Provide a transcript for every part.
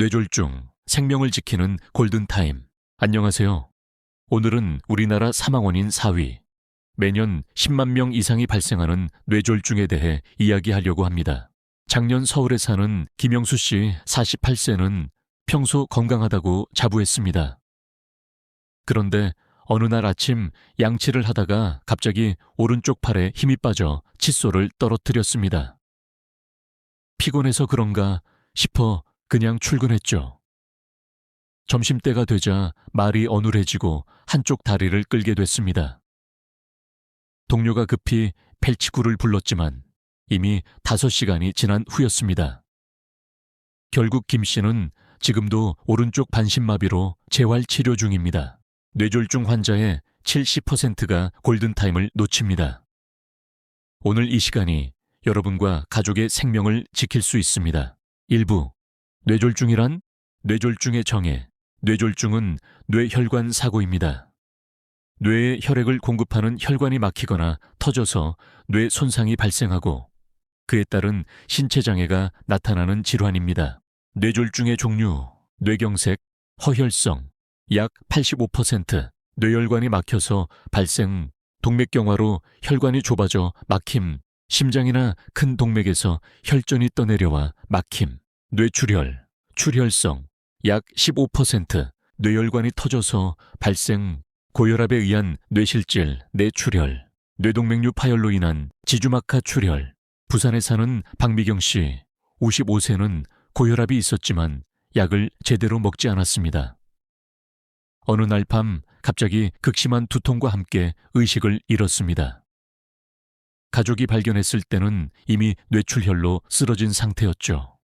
뇌졸중, 생명을 지키는 골든타임. 안녕하세요. 오늘은 우리나라 사망 원인 4위. 매년 10만 명 이상이 발생하는 뇌졸중에 대해 이야기하려고 합니다. 작년 서울에 사는 김영수 씨 48세는 평소 건강하다고 자부했습니다. 그런데 어느 날 아침 양치를 하다가 갑자기 오른쪽 팔에 힘이 빠져 칫솔을 떨어뜨렸습니다. 피곤해서 그런가 싶어 그냥 출근했죠. 점심때가 되자 말이 어눌해지고 한쪽 다리를 끌게 됐습니다. 동료가 급히 펠치구를 불렀지만 이미 5시간이 지난 후였습니다. 결국 김 씨는 지금도 오른쪽 반신마비로 재활 치료 중입니다. 뇌졸중 환자의 70%가 골든타임을 놓칩니다. 오늘 이 시간이 여러분과 가족의 생명을 지킬 수 있습니다. 일부 뇌졸중이란 뇌졸중의 정의. 뇌졸중은 뇌혈관 사고입니다. 뇌에 혈액을 공급하는 혈관이 막히거나 터져서 뇌 손상이 발생하고 그에 따른 신체 장애가 나타나는 질환입니다. 뇌졸중의 종류, 뇌경색, 허혈성, 약 85%, 뇌혈관이 막혀서 발생, 동맥경화로 혈관이 좁아져 막힘, 심장이나 큰 동맥에서 혈전이 떠내려와 막힘, 뇌출혈, 출혈성, 약 15%, 뇌혈관이 터져서 발생, 고혈압에 의한 뇌실질, 뇌출혈, 뇌동맥류 파열로 인한 지주막하 출혈. 부산에 사는 박미경 씨, 55세는 고혈압이 있었지만 약을 제대로 먹지 않았습니다. 어느 날 밤 갑자기 극심한 두통과 함께 의식을 잃었습니다. 가족이 발견했을 때는 이미 뇌출혈로 쓰러진 상태였죠.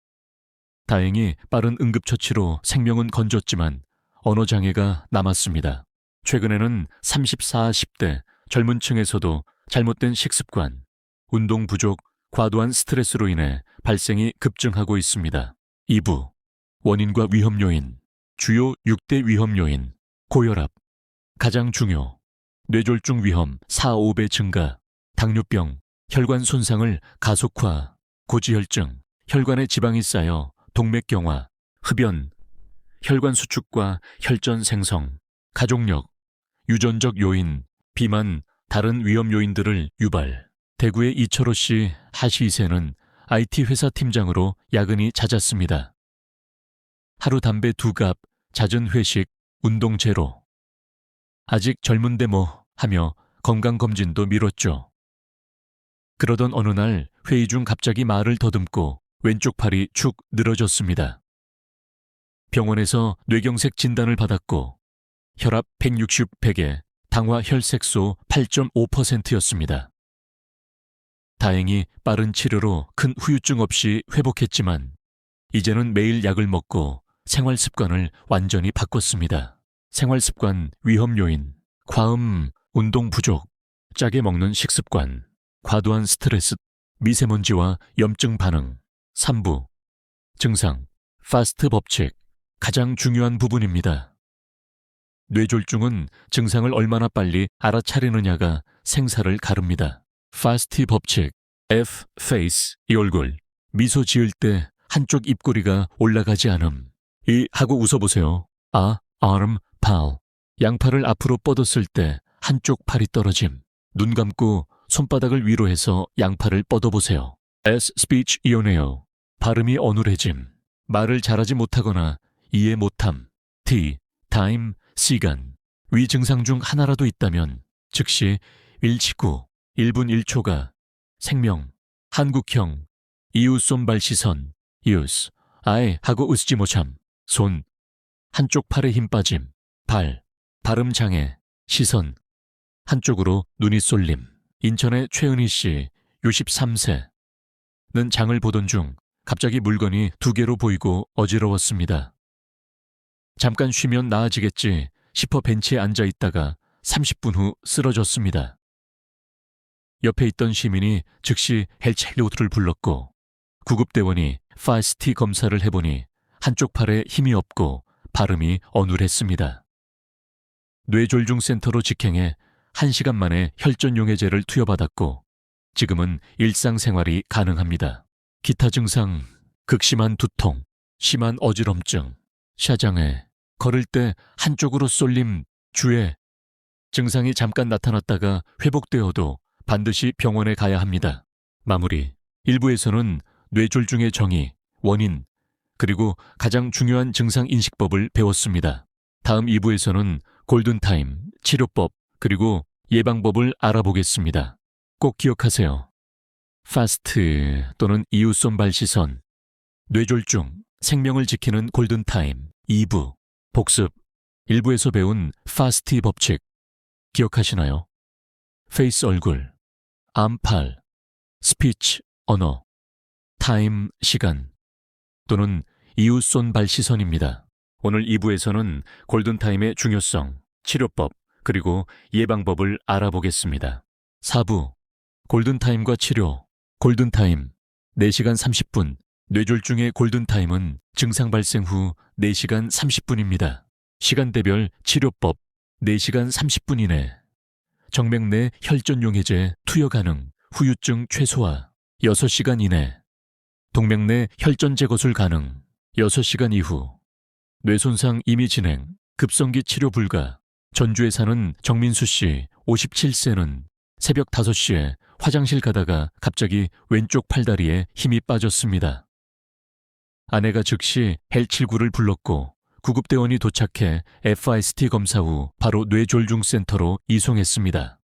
다행히 빠른 응급처치로 생명은 건졌지만 언어 장애가 남았습니다. 최근에는 34, 10대 젊은 층에서도 잘못된 식습관, 운동 부족, 과도한 스트레스로 인해 발생이 급증하고 있습니다. 2부 원인과 위험 요인, 주요 6대 위험 요인, 고혈압, 가장 중요, 뇌졸중 위험 4, 5배 증가, 당뇨병, 혈관 손상을 가속화, 고지혈증, 혈관에 지방이 쌓여 동맥경화, 흡연, 혈관 수축과 혈전 생성, 가족력, 유전적 요인, 비만, 다른 위험 요인들을 유발. 대구의 이철호 씨 하시 2세는 IT 회사 팀장으로 야근이 잦았습니다. 하루 담배 두 갑, 잦은 회식, 운동 제로. 아직 젊은데 뭐 하며 건강검진도 미뤘죠. 그러던 어느 날 회의 중 갑자기 말을 더듬고 왼쪽 팔이 축 늘어졌습니다. 병원에서 뇌경색 진단을 받았고 혈압 160, 100에 당화 혈색소 8.5%였습니다. 다행히 빠른 치료로 큰 후유증 없이 회복했지만 이제는 매일 약을 먹고 생활 습관을 완전히 바꿨습니다. 생활 습관 위험 요인, 과음, 운동 부족, 짜게 먹는 식습관, 과도한 스트레스, 미세먼지와 염증 반응, 3부, 증상, 파스트 법칙, 가장 중요한 부분입니다. 뇌졸중은 증상을 얼마나 빨리 알아차리느냐가 생사를 가릅니다. 파스트 법칙, F, face, 이 얼굴, 미소 지을 때 한쪽 입꼬리가 올라가지 않음. 이 하고 웃어보세요. 아, arm, 팔. 양팔을 앞으로 뻗었을 때 한쪽 팔이 떨어짐. 눈 감고 손바닥을 위로 해서 양팔을 뻗어보세요. S, speech, 이오네요. 발음이 어눌해짐. 말을 잘하지 못하거나 이해 못함. T, time, 시간. 위 증상 중 하나라도 있다면 즉시 119, 1분 1초가 생명, 한국형, 이웃 손 발 시선, 이웃, 아예 하고 웃지 못함, 손, 한쪽 팔에 힘 빠짐, 발, 발음 장애, 시선, 한쪽으로 눈이 쏠림. 인천의 최은희 씨, 63세. 는 장을 보던 중 갑자기 물건이 두 개로 보이고 어지러웠습니다. 잠깐 쉬면 나아지겠지 싶어 벤치에 앉아 있다가 30분 후 쓰러졌습니다. 옆에 있던 시민이 즉시 헬체리오트를 불렀고 구급대원이 파스티 검사를 해보니 한쪽 팔에 힘이 없고 발음이 어눌했습니다. 뇌졸중 센터로 직행해 1시간 만에 혈전용해제를 투여받았고 지금은 일상생활이 가능합니다. 기타 증상, 극심한 두통, 심한 어지럼증, 샤장에, 걸을 때 한쪽으로 쏠림, 주에, 증상이 잠깐 나타났다가 회복되어도 반드시 병원에 가야 합니다. 마무리. 일부에서는 뇌졸중의 정의, 원인, 그리고 가장 중요한 증상 인식법을 배웠습니다. 다음 2부에서는 골든타임, 치료법, 그리고 예방법을 알아보겠습니다. 꼭 기억하세요. 파스트 또는 이웃손발 시선, 뇌졸중, 생명을 지키는 골든타임, 2부, 복습, 1부에서 배운 파스트 법칙, 기억하시나요? 페이스 얼굴, 암팔, 스피치, 언어, 타임, 시간, 또는 이웃손 발 시선입니다. 오늘 2부에서는 골든타임의 중요성, 치료법, 그리고 예방법을 알아보겠습니다. 4부, 골든타임과 치료, 골든타임, 4시간 30분, 뇌졸중의 골든타임은 증상 발생 후 4시간 30분입니다. 시간대별 치료법, 4시간 30분 이내, 정맥 내 혈전용 해제 투여 가능, 후유증 최소화, 6시간 이내, 동맥 내 혈전 제거술 가능, 6시간 이후, 뇌손상 이미 진행, 급성기 치료 불가, 전주에 사는 정민수 씨, 57세는 새벽 5시에 화장실 가다가 갑자기 왼쪽 팔다리에 힘이 빠졌습니다. 아내가 즉시 헬79를 불렀고 구급대원이 도착해 FIST 검사 후 바로 뇌졸중센터로 이송했습니다.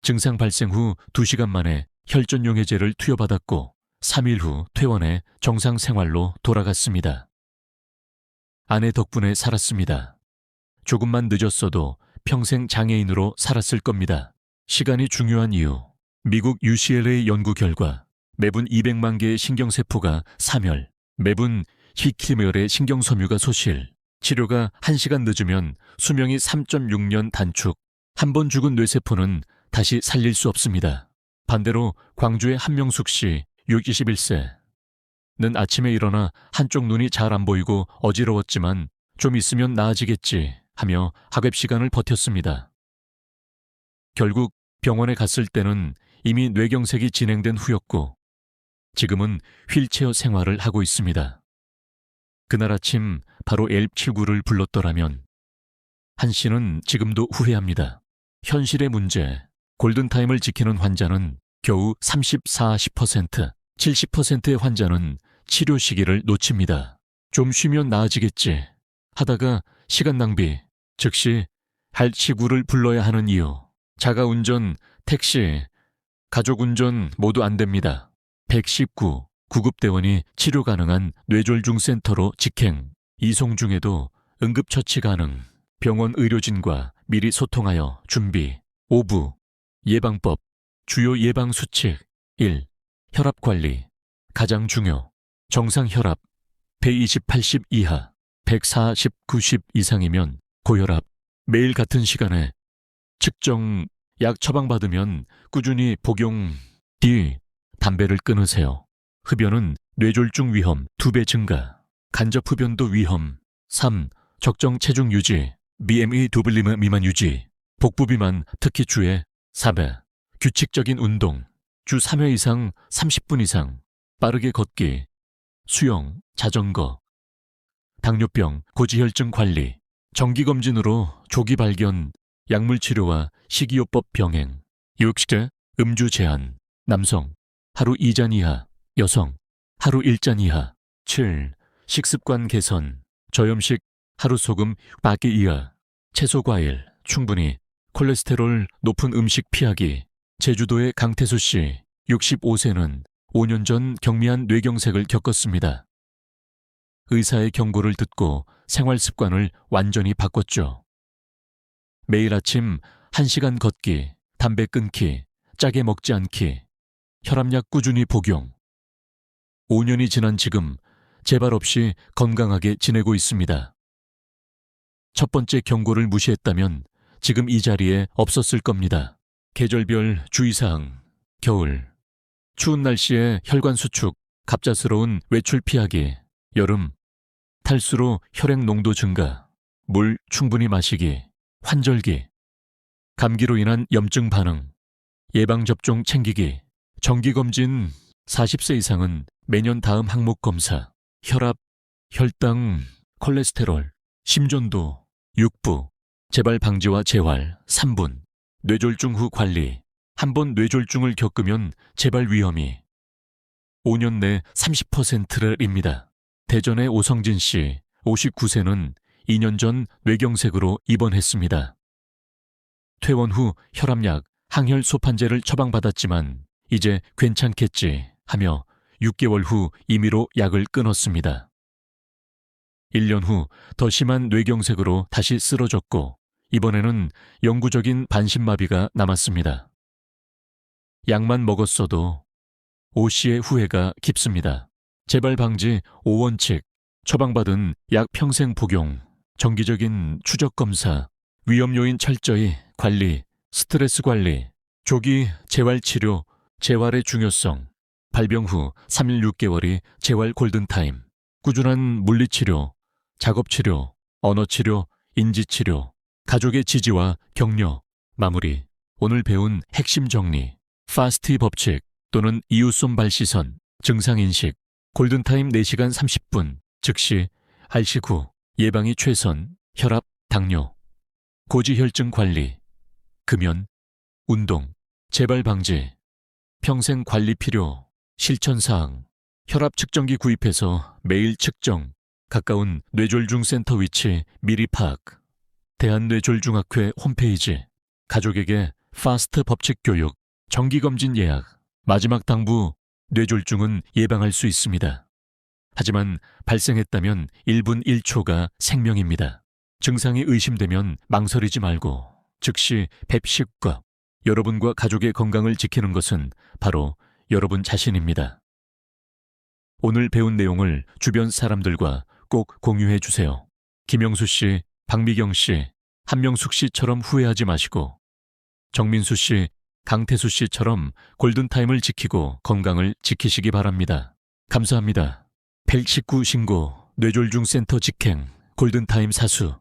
증상 발생 후 2시간 만에 혈전용 해제를 투여받았고 3일 후 퇴원해 정상 생활로 돌아갔습니다. 아내 덕분에 살았습니다. 조금만 늦었어도 평생 장애인으로 살았을 겁니다. 시간이 중요한 이유. 미국 UCLA 연구 결과 매분 200만 개의 신경세포가 사멸, 매분 히킬메얼의 신경섬유가 소실, 치료가 1시간 늦으면 수명이 3.6년 단축, 한 번 죽은 뇌세포는 다시 살릴 수 없습니다. 반대로 광주의 한명숙 씨, 61세. 는 아침에 일어나 한쪽 눈이 잘 안 보이고 어지러웠지만 좀 있으면 나아지겠지 하며 학업 시간을 버텼습니다. 결국 병원에 갔을 때는 이미 뇌경색이 진행된 후였고 지금은 휠체어 생활을 하고 있습니다. 그날 아침 바로 L79를 불렀더라면 한 씨는 지금도 후회합니다. 현실의 문제, 골든타임을 지키는 환자는 겨우 34, 10%, 70%의 환자는 치료 시기를 놓칩니다. 좀 쉬면 나아지겠지 하다가 시간 낭비, 즉시 할치구를 불러야 하는 이유. 자가 운전, 택시, 가족 운전 모두 안 됩니다. 119 구급대원이 치료 가능한 뇌졸중 센터로 직행, 이송 중에도 응급처치 가능, 병원 의료진과 미리 소통하여 준비, 5부, 예방법, 주요 예방 수칙, 1. 혈압 관리, 가장 중요, 정상 혈압, 120, 80 이하, 140, 90 이상이면 고혈압, 매일 같은 시간에 측정 약 처방받으면 꾸준히 복용 뒤 담배를 끊으세요. 흡연은 뇌졸중 위험 2배 증가, 간접 흡연도 위험. 3. 적정 체중 유지, BMI 두블리머 미만 유지, 복부 비만 특히 주에 4배, 규칙적인 운동, 주 3회 이상 30분 이상, 빠르게 걷기, 수영, 자전거, 당뇨병, 고지혈증 관리, 정기검진으로 조기 발견, 약물 치료와 식이요법 병행, 60대 음주 제한, 남성, 하루 2잔 이하, 여성, 하루 1잔 이하, 7. 식습관 개선, 저염식, 하루 소금 빠기 이하, 채소 과일, 충분히, 콜레스테롤 높은 음식 피하기, 제주도의 강태수 씨, 65세는 5년 전 경미한 뇌경색을 겪었습니다. 의사의 경고를 듣고 생활 습관을 완전히 바꿨죠. 매일 아침 1시간 걷기, 담배 끊기, 짜게 먹지 않기, 혈압약 꾸준히 복용. 5년이 지난 지금 재발 없이 건강하게 지내고 있습니다. 첫 번째 경고를 무시했다면 지금 이 자리에 없었을 겁니다. 계절별 주의사항, 겨울, 추운 날씨에 혈관 수축, 갑작스러운 외출 피하기, 여름, 탈수로 혈액 농도 증가, 물 충분히 마시기, 환절기, 감기로 인한 염증 반응, 예방접종 챙기기, 정기검진 40세 이상은 매년 다음 항목 검사, 혈압, 혈당, 콜레스테롤, 심전도, 육부, 재발 방지와 재활, 3분, 뇌졸중 후 관리, 한 번 뇌졸중을 겪으면 재발 위험이 5년 내 30%입니다. 대전의 오성진 씨, 59세는 2년 전 뇌경색으로 입원했습니다. 퇴원 후 혈압약, 항혈 소판제를 처방받았지만 이제 괜찮겠지 하며 6개월 후 임의로 약을 끊었습니다. 1년 후 더 심한 뇌경색으로 다시 쓰러졌고 이번에는 영구적인 반신마비가 남았습니다. 약만 먹었어도 오 씨의 후회가 깊습니다. 재발 방지 5원칙, 처방받은 약 평생 복용, 정기적인 추적 검사, 위험 요인 철저히 관리, 스트레스 관리, 조기 재활 치료, 재활의 중요성, 발병 후 3일 6개월이 재활 골든타임, 꾸준한 물리치료, 작업치료, 언어치료, 인지치료, 가족의 지지와 격려, 마무리, 오늘 배운 핵심 정리, 파스트 법칙 또는 이웃손 발시선, 증상인식, 골든타임 4시간 30분, 즉시 알식 후 예방이 최선, 혈압, 당뇨, 고지혈증 관리, 금연, 운동, 재발 방지, 평생 관리 필요, 실천사항, 혈압 측정기 구입해서 매일 측정, 가까운 뇌졸중 센터 위치 미리 파악, 대한뇌졸중학회 홈페이지, 가족에게 파스트 법칙 교육, 정기검진 예약, 마지막 당부, 뇌졸중은 예방할 수 있습니다. 하지만 발생했다면 1분 1초가 생명입니다. 증상이 의심되면 망설이지 말고 즉시 뵙식과 여러분과 가족의 건강을 지키는 것은 바로 여러분 자신입니다. 오늘 배운 내용을 주변 사람들과 꼭 공유해 주세요. 김영수 씨, 박미경 씨, 한명숙 씨처럼 후회하지 마시고 정민수 씨, 강태수 씨처럼 골든타임을 지키고 건강을 지키시기 바랍니다. 감사합니다. 119 신고, 뇌졸중 센터 직행, 골든타임 사수,